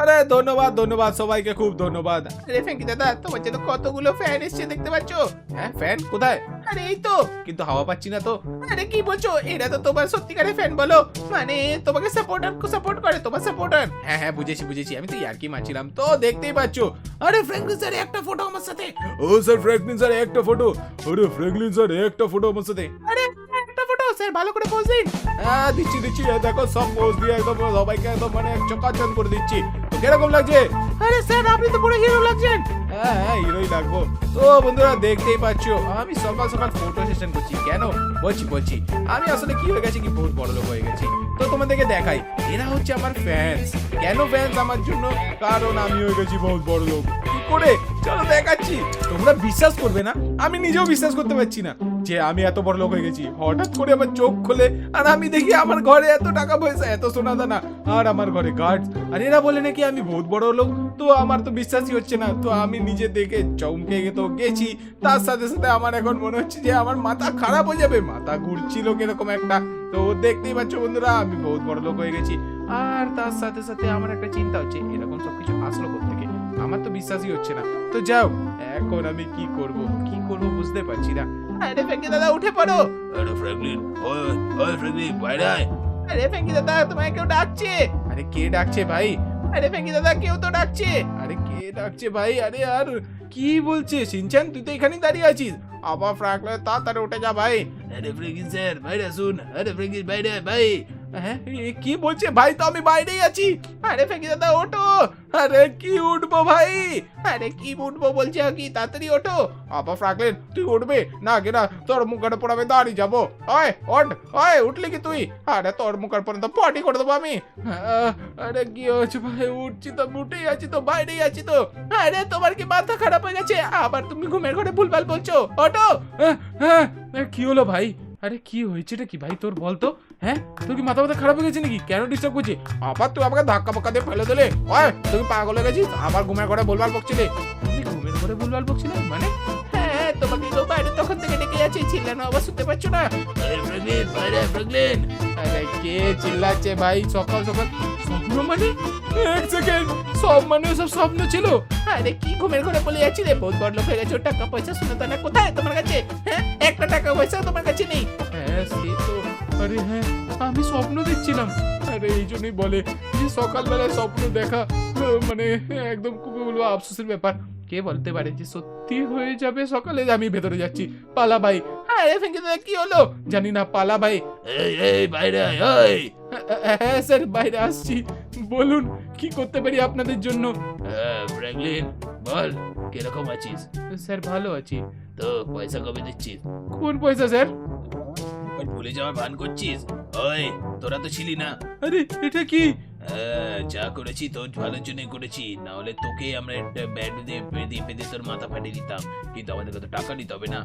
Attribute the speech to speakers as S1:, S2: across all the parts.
S1: আরে ধন্যবাদ ধন্যবাদ সবাইকে খুব ধন্যবাদ। আরে ফ্যাঙ্কি দাদা তোমার জন্য কতগুলো ফ্যান এসছে দেখতে পাচ্ছ? হ্যাঁ ফ্যান কোথায়? আরে এই তো। কিন্তু হাওয়া পাচ্ছি না তো। আরে কি বলছো? এটা তো তোমার সত্যিকারের ফ্যান বলো। মানে তোমাকে সাপোর্টার সাপোর্ট করে তোমার সাপোর্টার হ্যাঁ হ্যাঁ বুঝেছি বুঝেছি। আমি তো ইয়ার্কি মারছিলাম। তো দেখতেই পাচ্ছ। আরে ফ্র্যাঙ্কলিন স্যার একটা ফটো আমার সাথে। ও স্যার ফ্র্যাঙ্কলিন স্যার একটা ফটো আরে ফ্র্যাঙ্কলিন স্যার একটা ফটো আমার সাথে। আরে একটা ফটো স্যার ভালো করে পোজ দিন। হ্যাঁ দিচ্ছি দিচ্ছি। দেখো সব পোজ দিয়ে একদম সবাইকে একদম মানে চকাচক করে দিচ্ছি। তো কীরকম লাগছে? আরে স্যার আপনি তো পুরো হিরো লাগছেন। হ্যাঁ হ্যাঁ হিরোই লাগবো। তো বন্ধুরা দেখতেই পাচ্ছ আমি সকাল সকাল ফটো সেশন করছি। কেন? বলছি বলছি। আমি আসলে কি হয়ে গেছি কি বহুত বড় লোক হয়ে গেছি? তো তোমাদেরকে দেখাই এরা হচ্ছে আমার ফ্যান্স কেন ফ্যান্স আমার জন্য? কারণ আমি হয়ে গেছি বহুত বড় লোক কি করে? চলো দেখাচ্ছি। তোমরা বিশ্বাস করবে না? আমি নিজেও বিশ্বাস করতে পারছি না। যে আমি এত বড় লোক হয়ে গেছি। হঠাৎ করে আমার চোখ খোলে, আর আমি দেখি আমার ঘরে এত টাকা পয়সা, এত সোনা দানা আর আমার ঘরে গার্ড আর এরা বলে নাকি আমি বহুত বড় লোক, তো আমার তো বিশ্বাসই হচ্ছে না। তো আমি নিজে দেখে চমকে তো গেছি। তার সাথে সাথে আমার এখন মনে হচ্ছে যে আমার মাথা খারাপ হয়ে যাবে, মাথা ঘুরছিল কীরকম একটা। তো দেখতেই পাচ্ছ বন্ধুরা, আমি বহুত বড় লোক হয়ে গেছি। আর তার সাথে সাথে আমার একটা চিন্তা হচ্ছে, এরকম সবকিছু আসলো থেকে আমার তো বিশ্বাসই হচ্ছে না। তো যাও, এখন আমি কি করব? কি করব বুঝতে পারছি না। আরে ফেঙ্কি দাদা উঠে পড়ো।
S2: আরে ফ্র্যাঙ্কলিন ওই ওই ফ্র্যাঙ্কলিন বাইরে আয়।
S1: আরে ফেঙ্কি দাদা তোমায় কেউ ডাকছে। আরে কে ডাকছে ভাই? আরে ফ্যাঙ্কি দাদা কেউ তো ডাকছে। আরে কে ডাকছে ভাই? আরে আর কি বলছে? সিনচান তুই তো এখানেই দাঁড়িয়ে আছিস। আবার ফ্রাকলে তাড়াতাড়ি উঠে যা ভাই।
S2: আরে ফ্র্যাঙ্কলিন স্যার বাইরে শুন আরে ফ্র্যাঙ্কলিন বাইরে ভাই।
S1: হ্যাঁ? কি বলছে? ভাই তো আমি বাইরেই আছি। আরে ফেঙ্কি দাদা, ওঠো। আরে কি উঠবো ভাই? আরে কি উঠবো বলছে কি? তাড়াতাড়ি ওঠো। আবার ফ্রাকলেন তুই উঠবে? না কে না, তোর মুখের পর আমি দাঁড়িয়ে যাব। ওই, ওঠ। ওই, উঠলি কি তুই? আরে তোর মুখের পর্যন্ত পটি করে দেবো আমি। আরে কি হয়েছে ভাই? উঠছি তো, উঠেই আছি তো, বাইরেই আছি তো। আরে, তোমার কি মাথা খারাপ হয়ে গেছে? আবার তুমি ঘুমের ঘরে ভুলভাল বলছো। ওঠো। হ্যাঁ কি হলো ভাই? আরে কি হয়েছেটা কি ভাই? তোর বলতো হ্যাঁ? তোর কি মাথা মাথা খারাপ হয়ে গেছে নাকি? কেন ডিস্টার্ব করছিস আবার তুই আমাকে ধাক্কা পাক্কা দিয়ে ফেলে দিলে। ওই, তুই পাগল হয়ে গেছিস? আবার ঘুমের ঘরে ভুলভাল বকছিলে। তুমি ঘুমের ঘরে ভুলভাল বকছিলে? মানে? হ্যাঁ থেকে ডেকে আবার শুনতে না? কে চিল্লাচ্ছে ভাই? সকাল সকাল। মানে? মানে সব স্বপ্ন ছিল। কি ঘুমের ঘরে বলে যাচ্ছি রে? লোক হয়ে পয়সা শুনে কোথায়? তোমার কাছে? হ্যাঁ একটা টাকা পয়সা তোমার কাছে নেই। হ্যাঁ তো আরে হ্যাঁ আমি স্বপ্ন দেখছিলাম। আরে এই জন্যই বলে যে সকালবেলায় স্বপ্ন দেখা মানে একদম খুব বলব আফসোসের ব্যাপার। কে বলতে পারে যে সত্যি হয়ে যাবে সকালে? আমি ভেতরে যাচ্ছি। পালা ভাই হ্যাঁ ফেঙ্কে কি হলো? জানি না পালা ভাই
S2: এই এই বাইরে আয় ওই
S1: হ্যাঁ স্যার বাইরে আসছি। বলুন কি করতে পারি আপনাদের জন্য?
S2: হ্যাঁ, ফ্র্যাঙ্কলিন বল কীরকম আছিস?
S1: স্যার ভালো আছি।
S2: তো পয়সা কবে দিচ্ছিস?
S1: কোন পয়সা স্যার?
S2: ভুলে যাওয়ার ভান করছিস? ওই তোরা তো ছিলি না।
S1: আরে এটা কি?
S2: যা করেছি তোর ভালোর জন্যই করেছি। না হলে তোকে আমরা একটা ব্যাট দিয়ে বেঁধে বেঁধে তোর মাথা ফাটিয়ে দিতাম। কিন্তু আমাদের কত টাকা নিতে হবে না?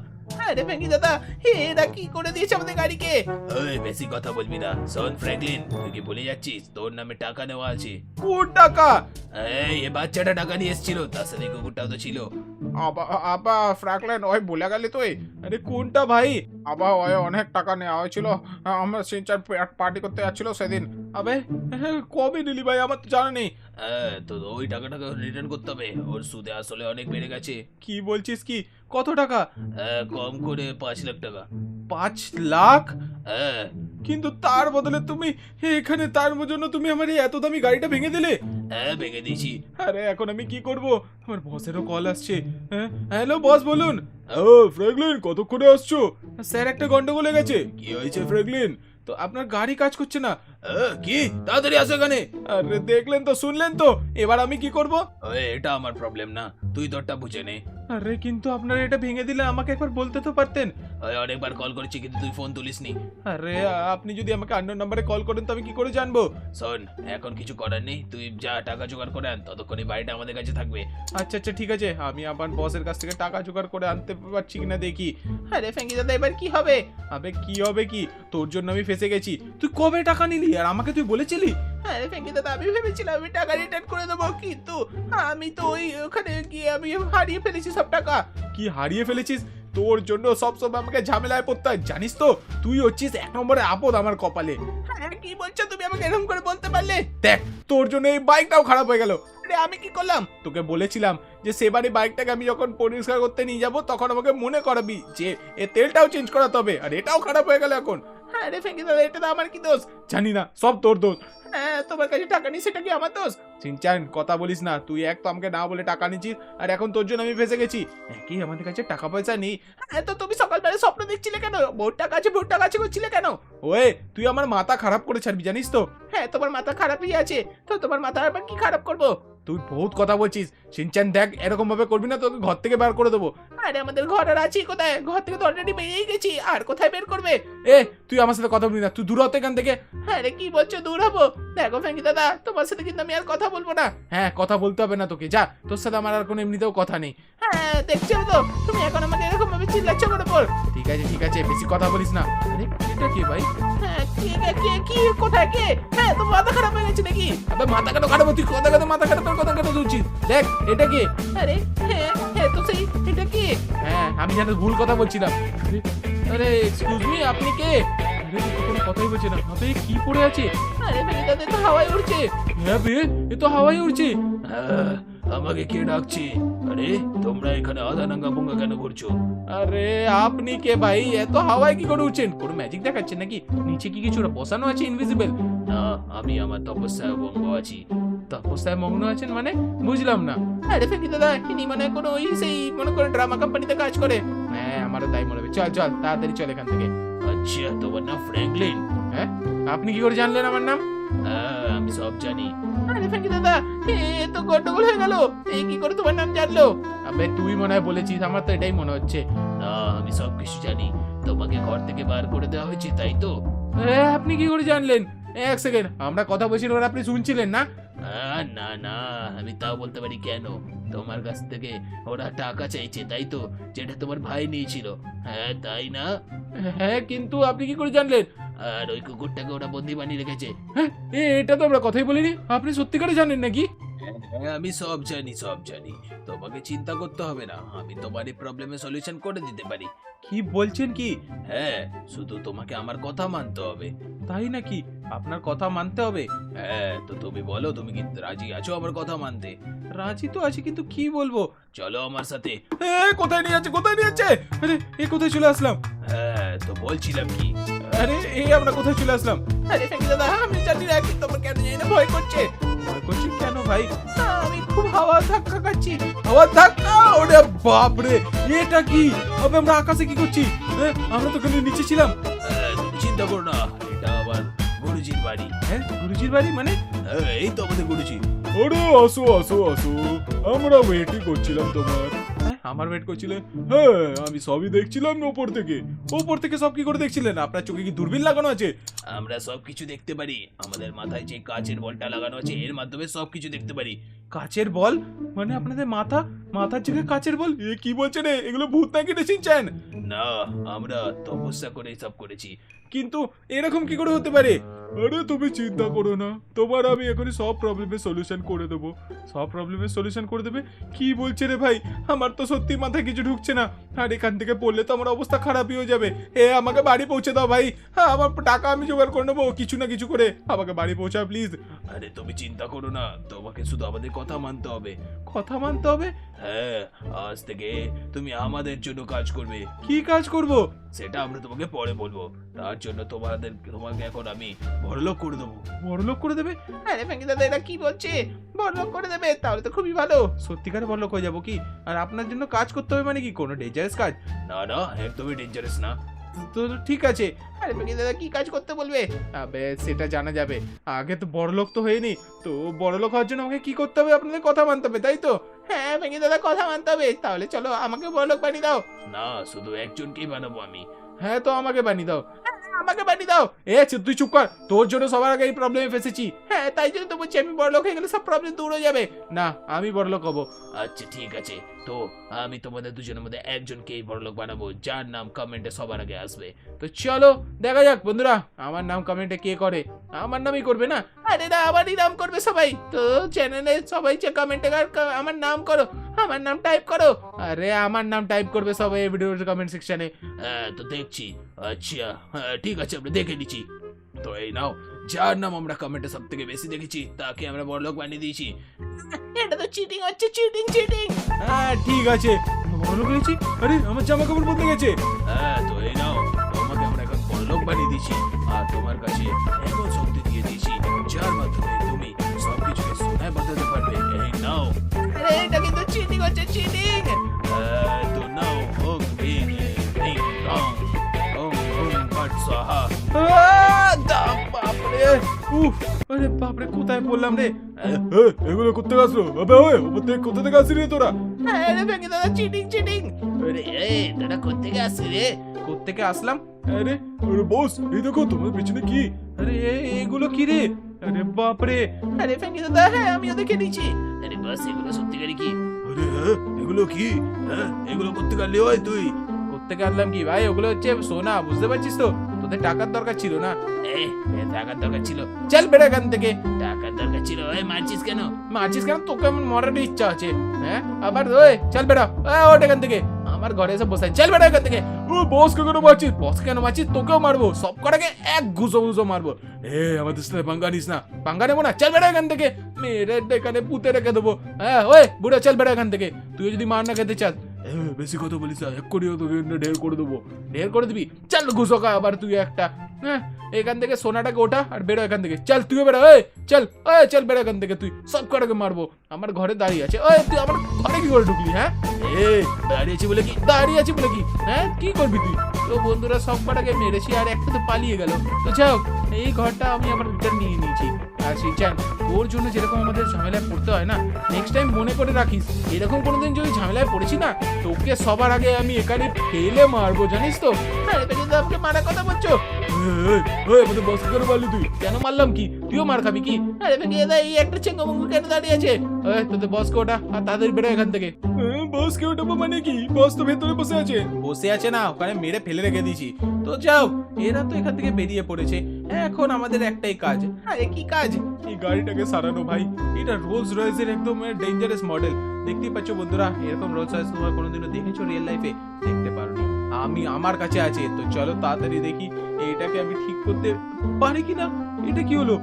S1: আরে ফেঙ্কি দাদা এরা কি করে দিয়েছে আমাদের গাড়িকে?
S2: ওই বেশি কথা বলবি না। শোন ফ্র্যাঙ্কলিন তুই কি বলে যাচ্ছিস? তোর নামে টাকা নেওয়া আছে।
S1: কোন টাকা?
S2: এই এ বাচ্চাটা টাকা নিয়ে এসেছিল। তার সাথে কুকুরটাও তো ছিল।
S1: আবা আবা ফ্রাকলেন ওই বলে গেলি তুই? আরে কোনটা ভাই? আবা ওই অনেক টাকা নেওয়া হয়েছিল। আমরা সিনচার পার্টি করতে যাচ্ছিল সেদিন। আবে কবে নিলি ভাই আমার তো জানা নেই।
S2: হ্যাঁ তো ওই টাকাটাকে রিটার্ন করতে হবে। ওর সুদে আসলে অনেক বেড়ে গেছে।
S1: কি বলছিস কি? কত টাকা?
S2: হ্যাঁ, কম করে পাঁচ লাখ টাকা।
S1: পাঁচ লাখ?
S2: হ্যাঁ।
S1: কিন্তু তার বদলে তুমি এখানে তার জন্য তুমি আমার এই এত দামি গাড়িটা ভেঙে দিলে?
S2: হ্যাঁ ভেঙে দিয়েছি।
S1: আরে এখন আমি কি করব? আমার বসেরও কল আসছে। হ্যাঁ হ্যালো বস বলুন। ও ফ্র্যাঙ্কলিন কতক্ষণে আসছো? স্যার একটা গন্ডগোল হয়ে গেছে। কি হয়েছে ফ্র্যাঙ্কলিন তো আপনার গাড়ি কাজ করছে না?
S2: কি? তাড়াতাড়ি আসো এখানে।
S1: আরে, দেখলেন তো, শুনলেন তো। এবার আমি কি করব?
S2: এটা আমার প্রবলেম না। তুই তোরটা বুঝে নে।
S1: আরে কিন্তু আপনারা এটা ভেঙে দিলে আমাকে একবার বলতে তো পারতেন।
S2: অনেকবার কল করেছি কিন্তু তুই ফোন তুলিসনি।
S1: আরে আপনি যদি আমাকে আন্ডার নাম্বারে কল করেন তো আমি কি করে জানব?
S2: শোন এখন কিছু করার নেই তুই যা টাকা জোগাড় করে আন ততক্ষণে বাড়িটা আমাদের কাছে থাকবে।
S1: আচ্ছা আচ্ছা ঠিক আছে আমি আমার বসের কাছ থেকে টাকা জোগাড় করে আনতে পারছি কিনা দেখি। আরে ফ্যাঙ্কি দাদা এবার কি হবে? আবে কি হবে কি? তোর জন্য আমি ফেসে গেছি। তুই কবে টাকা নিলি? আর আমাকে তুই বলেছিলি? আরে ফ্যাঙ্কি দাদা আমি ভেবেছিলাম আমি টাকা রিটার্ন করে দেবো কিন্তু আমি তো ওই ওখানে গিয়ে আমি হারিয়ে ফেলেছি সব টাকা। কি হারিয়ে ফেলেছিস? তোর জন্য সবসময় আমাকে ঝামেলায় পড়তে হয় জানিস তো? তুই হচ্ছিস এক নম্বরে আপদ আমার কপালে। হ্যাঁ কি বলছো তুমি আমাকে এরকম করে বলতে পারলে? দেখ তোর জন্য এই বাইকটাও খারাপ হয়ে গেল। আরে আমি কি করলাম? তোকে বলেছিলাম যে সেবারে বাইকটাকে আমি যখন পরিষ্কার করতে নিয়ে যাব তখন আমাকে মনে করাবি যে এ তেলটাও চেঞ্জ করাতে হবে আর এটাও খারাপ হয়ে গেল এখন। হ্যাঁ রে ফেঁকি দাদা এটা আমার কি দোষ? জানি না, সব তোর দোষ। হ্যাঁ তোমার কাছে টাকা নিস সেটা কি আমার দোষ? চিনচান কথা বলিস না, তুই এক তো আমাকে না বলে টাকা নিচ্ছিস, আর এখন তোর জন্য আমি ফেসে গেছি। কি আমাদের কাছে টাকা পয়সা নেই। হ্যাঁ তো তুমি সকালবেলা স্বপ্ন দেখছিলে কেন? বহুত টাকা আছে বহুত টাকা আছে করছিলে কেন? ওয়ে, তুই আমার মাথা খারাপ করে ছাড়বি, জানিস তো? হ্যাঁ তোমার মাথা খারাপই আছে। তো তোমার মাথা আবার কি খারাপ করব? তুই বহুত কথা বলছিস। সিনচান দেখ এরকম ভাবে করবি না তোকে ঘর থেকে বার করে দেবো। আরে আমাদের ঘর আর আছি কোথায়? ঘর থেকে তো অলরেডি বেরিয়ে গেছি আর কোথায় বের করবে? এ তুই আমার সাথে কথা বলবি না তুই দূর হতে এখান থেকে। হ্যাঁ রে কি বলছো দূর হব? দেখো ফ্যাঙ্কি দাদা তোমার সাথে কিন্তু আমি আর কথা বলব না। হ্যাঁ কথা বলতে হবে না তোকে যা তোর সাথে আমার আর কোনো এমনিতেও কথা নেই। হ্যাঁ দেখছ তো তুমি এখন আমাকে এরকম ভাবে চিল্লাচ্ছ করে বল? ঠিক আছে ঠিক আছে বেশি কথা বলিস না। আরে এটা কি ভাই? হ্যাঁ কে কে হ্যাঁ মাথা খারাপ হয়ে গেছে নাকি? মাথা কেন খারাপ তুই কথা কথা মাথা খারাপ কথা কেন তুলছিস দেখ এটা কি? আরে হ্যাঁ হ্যাঁ তো সেই এটা কি? হ্যাঁ আমি জানি ভুল কথা বলছিলাম। আরে, আরে এক্সকিউজ মি আপনি কে? কোনো কথাই বলছে না। আবে কি পড়ে আছে? আরে ভাই দাদা তো হাওয়ায় উড়ছে। হ্যাঁ বে এ তো হাওয়ায় উড়ছে।
S2: আহ, আমাকে কে ডাকছে? আরে তোমরা এখানে আধা নাঙ্গা পুঙ্গা কেন করছ?
S1: আরে আপনি কে ভাই? এত হাওয়ায় কি করে উঠছেন? কোনো ম্যাজিক দেখাচ্ছেন নাকি? নিচে কি কিছু ওটা বসানো আছে ইনভিজিবল
S2: না আমি আমার তপস্যায় বঙ্গ আছি।
S1: তপস্যায় মগ্ন আছেন মানে? বুঝলাম না। আরে ফেকি দাদা ইনি মানে কোনো ওই সেই মনে করে ড্রামা কোম্পানিতে কাজ করে। হ্যাঁ আমারও তাই মনে হবে। চল চল তাড়াতাড়ি চল এখান থেকে।
S2: আচ্ছা তোমার নাম ফ্র্যাঙ্কলিন
S1: হ্যাঁ? আপনি কি করে জানলেন আমার নাম?
S2: হ্যাঁ আমি সব জানি।
S1: আরে ফেকি দাদা। এ তো গন্ডগোল হয়ে গেল। এই কি করে তোমার নাম জানলো? আবে তুই মনে হয় বলেছিস আমার তো এটাই মনে হচ্ছে।
S2: না আমি সব কিছু জানি। তোমাকে ঘর থেকে বার করে দেওয়া হয়েছে তাই তো?
S1: এ, আপনি কি করে জানলেন? এক সেকেন্ড আমরা কথা বলছিলাম আর আপনি শুনছিলেন না
S2: না না আমি তাও বলতে পারি কেন? তোমার কাছ থেকে ওরা টাকা চাইছে তাই তো? যেটা তোমার ভাই নিয়েছিল। হ্যাঁ তাই না?
S1: হ্যাঁ কিন্তু আপনি কি করে জানলেন?
S2: আর ওই কুকুরটাকে ওরা বন্দি বানিয়ে রেখেছে।
S1: হ্যাঁ এটা তো আমরা কথাই বলিনি। আপনি সত্যিকারে জানেন নাকি?
S2: হ্যাঁ আমি সব জানি সব জানি। তোমাকে চিন্তা করতে হবে না আমি তোমার এই প্রবলেমের সলিউশন করে দিতে পারি।
S1: কি বলছেন কি?
S2: হ্যাঁ শুধু তোমাকে আমার কথা মানতে হবে।
S1: তাই নাকি? আপনার কথা মানতে হবে।
S2: হ্যাঁ তো তুমি বলো তুমি কি রাজি আছো আমার কথা মানতে?
S1: রাজি তো আছি কিন্তু কি বলব?
S2: চলো আমার সাথে।
S1: কোথায় নিয়ে যাচ্ছে কোথায় নিয়ে যাচ্ছে? আরে এ কোথায় চলে আসলাম?
S2: হ্যাঁ তো বলছিলাম কি?
S1: আরে এই আমরা কোথায় চলে আসলাম? আরে ফেঁকি দাদা আমি জানি না কিন্তু আমার কেন জানি না ভয় করছে। ভয় করছে কেন ভাই? আমি খুব হাওয়া ধাক্কা খাচ্ছি। হাওয়া ধাক্কা? ওরে বাপ রে এটা কি? আবে আমরা আকাশে কি করছি? এ, আমরা তো খালি নিচে ছিলাম।
S2: হ্যাঁ, চিন্তা করো না। গুরুজির বাড়ি।
S1: হ্যাঁ গুরুজির বাড়ি মানে?
S2: হ্যাঁ, এই তো আমাদের গুরুজি।
S3: আরে আসো আসো আসো। আমরা ওয়েটই করছিলাম তোমার।
S1: হ্যাঁ, আমার ওয়েট করছিলে? হ্যাঁ আমি সবই দেখছিলাম ওপর থেকে। ওপর থেকে সব কি করে দেখছিলেন? আপনার চোখে কি দূরবীন লাগানো আছে?
S2: আমরা সব কিছু দেখতে পারি। আমাদের মাথায় যে কাচের বলটা লাগানো আছে এর মাধ্যমে সব কিছু দেখতে পারি।
S1: কাচের বল? মানে আপনাদের মাথা মাথার চোখে কাচের বল? এ কি বলছেন এ? এগুলো ভূত নাকি চিনছেন
S2: না আমরা তপস্যা করে সব করেছি।
S1: কিন্তু এরকম কি করে হতে পারে?
S3: আরে তুমি চিন্তা করো না। তোমার আমি এখনই সব প্রবলেমের সলিউশন করে দেবো।
S1: সব প্রবলেমের সলিউশন করে দেবে? কি বলছে রে ভাই? আমার তো সত্যি মাথায় কিছু ঢুকছে না। আর এখান থেকে পড়লে তো আমার অবস্থা খারাপই হয়ে যাবে। এ আমাকে বাড়ি পৌঁছে দাও ভাই। হ্যাঁ আমার টাকা আমি জোগাড় করে নেব কিছু না কিছু করে। আমাকে বাড়ি পৌঁছা প্লিজ
S2: আরে তুমি চিন্তা করো না। তোমাকে শুধু আমাদের কথা মানতে হবে।
S1: কথা মানতে হবে?
S2: হ্যাঁ আজ থেকে তুমি আমাদের জন্য কাজ করবে।
S1: কি কাজ করব?
S2: সেটা আমরা তোমাকে পরে বলব। তার জন্য তোমাদের, তোমাকে এখন আমি বড়লোক করে দেবো।
S1: বড়লোক করে দেবে? আরে ফ্যাঙ্কি দাদা এটা কি বলছে? বড়লোক করে দেবে, তাহলে তো খুবই ভালো। সত্যিকার বড়লোক হয়ে যাব কি? আর আপনার জন্য কাজ করতে হবে মানে কি? কোনো ডেঞ্জারাস কাজ?
S2: না না, একদমই ডেঞ্জারাস না।
S1: তো ঠিক আছে। আরে ফ্যাঙ্কি দাদা কি কাজ করতে বলবে? আবে সেটা জানা যাবে। আগে তো বড়লোক তো হয়নি। তো বড়লোক হওয়ার জন্য আমাকে কি করতে হবে? আপনাদের কথা মানতে হবে তাই তো? হ্যাঁ ভেঙে দাদা কথা মানতে হবে। তাহলে চলো আমাকে বড়লোক বানিয়ে দাও।
S2: না শুধু একজনকেই বানাবো আমি।
S1: হ্যাঁ তো আমাকে বানিয়ে দাও। আমাকে বানিয়ে দাও। এ তুই চুপ কর। তোর জন্য সবার আগে এই প্রবলেমে ফেসেছি। হ্যাঁ তাই জন্য তো বলছি, আমি বড়লোক হয়ে গেলে সব প্রবলেম দূর হয়ে যাবে। না, আমি বড়লোক হব।
S2: আচ্ছা ঠিক আছে। তো, আমি তোমাদের দুজনের মধ্যে একজনকে একজনকেই বড়লোক বানাবো, যার নাম কমেন্টে সবার আগে আসবে।
S1: তো চলো, দেখা যাক, বন্ধুরা, আমার নাম কমেন্টে কে করে? আমার নামই করবে না? আরে না, আমারই নাম করবে সবাই। তো চ্যানেলে সবাই কমেন্টে আমার নাম করো। আমার নাম টাইপ করো। আরে আমার নাম টাইপ করবে সবাই এই ভিডিওর কমেন্ট সেকশনে
S2: হ্যাঁ তো দেখছি। আচ্ছা হ্যাঁ ঠিক আছে আমরা দেখে নিচ্ছি। তো এই নাও যার নাম আমরা কমেন্টে সব থেকে বেশি দেখেছি তাকে আমরা বড়লোক বানিয়ে দিয়েছি।
S1: এটা তো চিটিং হচ্ছে চিটিং চিটিং হ্যাঁ ঠিক আছে। ভালো করেছি আরে আমার জামা কাপড় বদলে গেছে।
S2: হ্যাঁ তো এই নাও তোমাকে আমরা এখন বড়লোক বানিয়ে দিয়েছি। আর তোমার কাছে এমন শক্তি দিয়ে দিয়েছি যার মাধ্যমে তুমি সবকিছুকে সোনায় বদলাতে পারবে। এই নাও।
S1: আরে এটা কিন্তু চিটিং হচ্ছে চিটিং
S2: হ্যাঁ, তো নাও ওম ভিং ভিং রং ওম ওম ভট স্বাহা
S1: বাপরে উফ আরে বাপরে কোথায় বললাম রে
S3: এগুলো করতে আসলো আবে ওই ওপর থেকে কোথা থেকে আসলি রে তোরা
S1: আরে ভেঙে দাদা চিটিং চিটিং
S2: আরে এই তোরা কোথেকে আসছিস রে
S1: কোত্থেকে আসলাম
S3: আরে আরে বস এই দেখো তোমার পিছনে কি
S1: আরে এগুলো কি রে আরে বাপরে আরে ফেঙ্কি দাদা হ্যাঁ আমিও দেখে নিচ্ছি
S2: আরে বাস এগুলো সত্যিকারই কি? আরে হ্যাঁ এগুলো কি? হ্যাঁ এগুলো করতে পারলি হয় তুই?
S1: করতে আনলাম কি? ভাই ওগুলো হচ্ছে সোনা বুঝতে পারছিস তো? তোদের টাকার দরকার ছিল না?
S2: এই টাকার দরকার ছিল।
S1: চল বেড়ে এখান থেকে।
S2: টাকার দরকার ছিল? ওই মারছিস কেন?
S1: মারছিস কেন? তোকে এমন মরার ইচ্ছা আছে হ্যাঁ? আবার ওই চল বেড়া। ওটা এখান থেকে। আমার ঘরে এসে বসে চল বেড়া এখান থেকে।
S3: ও বস কেন মারছিস?
S1: বস কেন মারছিস? তোকেও মারবো। সব কটাকে এক ঘুষো ঘুষো মারবো।
S3: এ, আমাদের সাথে পাঙ্গা নিস না।
S1: পাঙ্গা নেব না। চল বেড়া এখান থেকে। মেরে এখানে পুঁতে রেখে দেবো। হ্যাঁ ওই, বুড়ো, চল বেড়া এখান থেকে। তুই যদি মার না খেতে চাস।
S3: বেশি কথা বলিস এক করিও তোকে ঢের করে দেবো।
S1: ঢের করে দিবি। চল ঘুষো খা আবার তুই একটা। হ্যাঁ এখান থেকে সোনাটাকে ওঠা আর বেরো এখান থেকে। চল তুইও বেরো ওই চল ওই চল বেরো এখান থেকে তুই সব কটাকে মারবো। আমার ঘরে দাঁড়িয়ে আছে। ওই তুই আমার ঘরে কি করে ঢুকলি হ্যাঁ?
S2: এ দাঁড়িয়েছি বলে কি?
S1: দাঁড়িয়ে আছি বলে কি? হ্যাঁ কি করবি তুই? তো বন্ধুরা সব কটাকে মেরেছি আর একটা তো পালিয়ে গেল। তো হোক, এই ঘরটা আমি আবার রিটার্ন নিয়ে নিয়েছি। আর শিচান তোর জন্য যেরকম আমাদের ঝামেলায় পড়তে হয় না নেক্সট টাইম মনে করে রাখিস এরকম কোনোদিন যদি ঝামেলায় পড়েছি না তোকে সবার আগে আমি এখানে ফেলে মারবো জানিস তো? আমাকে মারা কথা বলছো
S3: এই, এই, আমাদের বস কেন মারলি তুই?
S1: কেন মারলাম কি? তুইও মার খাবি কি? আরে এই একটা চেঙ্গো মুঙ্গু কেন দাঁড়িয়ে আছে? তোদের বস কোটা আর তাদের বেরো এখান থেকে।
S3: ওঠাবো মানে কি? বস তো ভেতরে বসে আছে।
S1: বসে আছে না ওখানে মেরে ফেলে রেখে দিয়েছি। তো যাও এরা তো এখান থেকে বেরিয়ে পড়েছে। এখন আমাদের একটাই কাজ। আরে কি কাজ? এই গাড়িটাকে সারানো ভাই। এটা রোলস রয়েসের একদম ডেঞ্জারাস মডেল দেখতেই পাচ্ছ বন্ধুরা এরকম রোলস রয়েস তোমার কোনোদিনও দেখেছ রিয়েল লাইফে দেখতে পারোনি আমি আমার কাছে আছে। তো চলো তাড়াতাড়ি দেখি এটাকে আমি ঠিক করতে পারি কিনা? এটা কি হলো?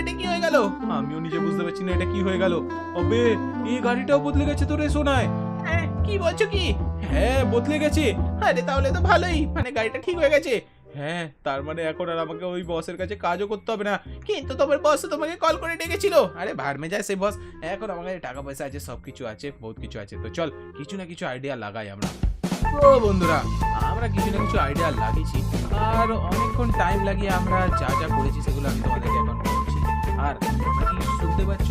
S1: এটা কি হয়ে গেল? আমিও নিজে বুঝতে পারছি না এটা কি হয়ে গেল। অবে, এই গাড়িটাও বদলে গেছে তো রে সোনায়। হ্যাঁ কি বলছো কি? হ্যাঁ বদলে গেছে। আরে তাহলে তো ভালোই। মানে গাড়িটা ঠিক হয়ে গেছে। হ্যাঁ তার মানে এখন আর আমাকে ওই বসের কাছে কাজও করতে হবে না। কিন্তু তোমার বস তোমাকে কল করে ডেকেছিল। আরে ভাড়মে যায় সেই বস। এখন আমার কাছে টাকা পয়সা আছে সব কিছু আছে, বহুত কিছু আছে। তো চল, কিছু না কিছু আইডিয়া লাগাই আমরা। তো বন্ধুরা, আমরা কিছু না কিছু আইডিয়া লাগিয়েছি। আর অনেকক্ষণ টাইম লাগিয়ে আমরা যা যা করেছি সেগুলো আমি তোমাদেরকে এখন বলছি। আর কি শুনতে পাচ্ছ?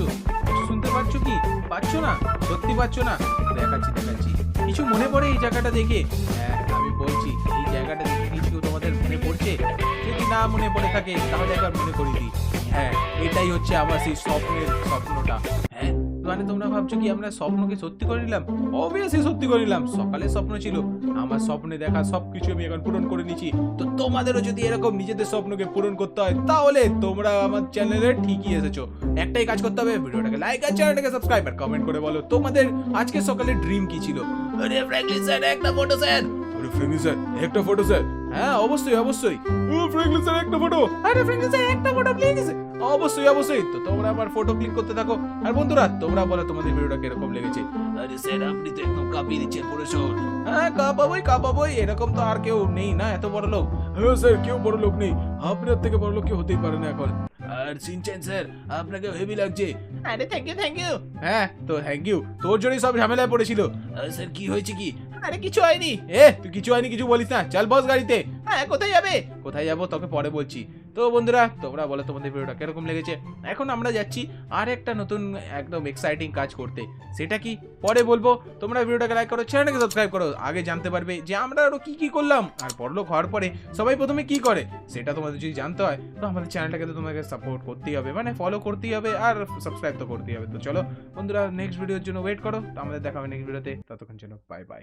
S1: শুনতে পাচ্ছ কি? পাচ্ছ না? সত্যি পাচ্ছ না? দেখাচ্ছি দেখাচ্ছি। কিছু মনে পড়ে এই জায়গাটা দেখে? হ্যাঁ আমি বলছি, এই জায়গাটা দেখে কিছু তোমাদের মনে পড়ছে? যদি না মনে পড়ে থাকে, তাহলে একবার মনে করে দিই। হ্যাঁ এটাই হচ্ছে আমার সেই স্বপ্নের স্বপ্নটা। হ্যাঁ। মানে তোমরা ভাবছ কি আমরা স্বপ্নকে সত্যি করে নিলাম? অবভিয়াসলি সত্যি করে নিলাম। সকালে স্বপ্ন ছিল। আমার স্বপ্নে দেখা সবকিছু আমি এখন পূরণ করে নিচ্ছি তো তোমাদেরও যদি এরকম নিজেদের স্বপ্নকে পূরণ করতে হয়, তাহলে তোমরা আমার চ্যানেলে ঠিকই এসেছ। একটাই কাজ করতে হবে, ভিডিওটাকে লাইক আর চ্যানেলটাকে সাবস্ক্রাইব আর কমেন্ট করে বলো, তোমাদের আজকে সকালে ড্রিম কি ছিল?
S2: আরে ফ্র্যাঙ্কলিন স্যার একটা ফটো স্যার
S3: আরে ফ্রেঙ্কলি স্যার একটা ফটো স্যার
S1: হ্যাঁ অবশ্যই অবশ্যই।
S3: ও ফ্র্যাঙ্কলিন স্যার একটা ফটো
S1: আরে ফ্র্যাঙ্কলিন স্যার একটা ফটো প্লিজ অবশ্যই অবশ্যই। তো তোমরা আমার ফটো ক্লিক করতে থাকো। আর বন্ধুরা, তোমরা বলো তোমাদের ভিডিওটা কীরকম লেগেছে।
S2: আরে স্যার আপনি তো একদম কাঁপিয়ে দিচ্ছেন পুরো শহর
S1: হ্যাঁ কাঁপাবোই কাঁপাবোই। এরকম তো আর কেউ নেই না, এত বড় লোক।
S3: হ্যাঁ স্যার কেউ বড় লোক নেই। আপনার থেকে বড় লোক কেউ হতেই পারে না এখন।
S2: আর সিনচেন স্যার আপনাকে হেভি লাগছে।
S1: আরে থ্যাংক ইউ থ্যাংক ইউ হ্যাঁ তো থ্যাংক ইউ তোর জন্যই সব ঝামেলায় পড়েছিল।
S2: স্যার কি হয়েছে কি?
S1: আরে কিছু হয়নি। এ তুই কিছু হয়নি কিছু বলিস না। চল বস গাড়িতে। হ্যাঁ কোথায় যাবে? কোথায় যাব তোকে পরে বলছি। তো বন্ধুরা, তোমরা বলো তোমাদের ভিডিওটা কীরকম লেগেছে? এখন আমরা যাচ্ছি আর একটা নতুন একদম এক্সাইটিং কাজ করতে। সেটা কি? পরে বলব। তোমরা ভিডিওটাকে লাইক করো, চ্যানেলটাকে সাবস্ক্রাইব করো। আগে জানতে পারবে যে আমরা আরও কী কী করলাম। আর বড়লোক হওয়ার পরে সবাই প্রথমে কি করে? সেটা তোমাদের যদি জানতে হয়, তো আমাদের চ্যানেলটাকে তো তোমাকে সাপোর্ট করতেই হবে। মানে ফলো করতেই হবে আর সাবস্ক্রাইব তো করতেই হবে। তো চলো, বন্ধুরা নেক্সট ভিডিওর জন্য ওয়েট করো। তো আমাদের দেখা হবে নেক্সট ভিডিওতে ততক্ষণ জন্য বাই বাই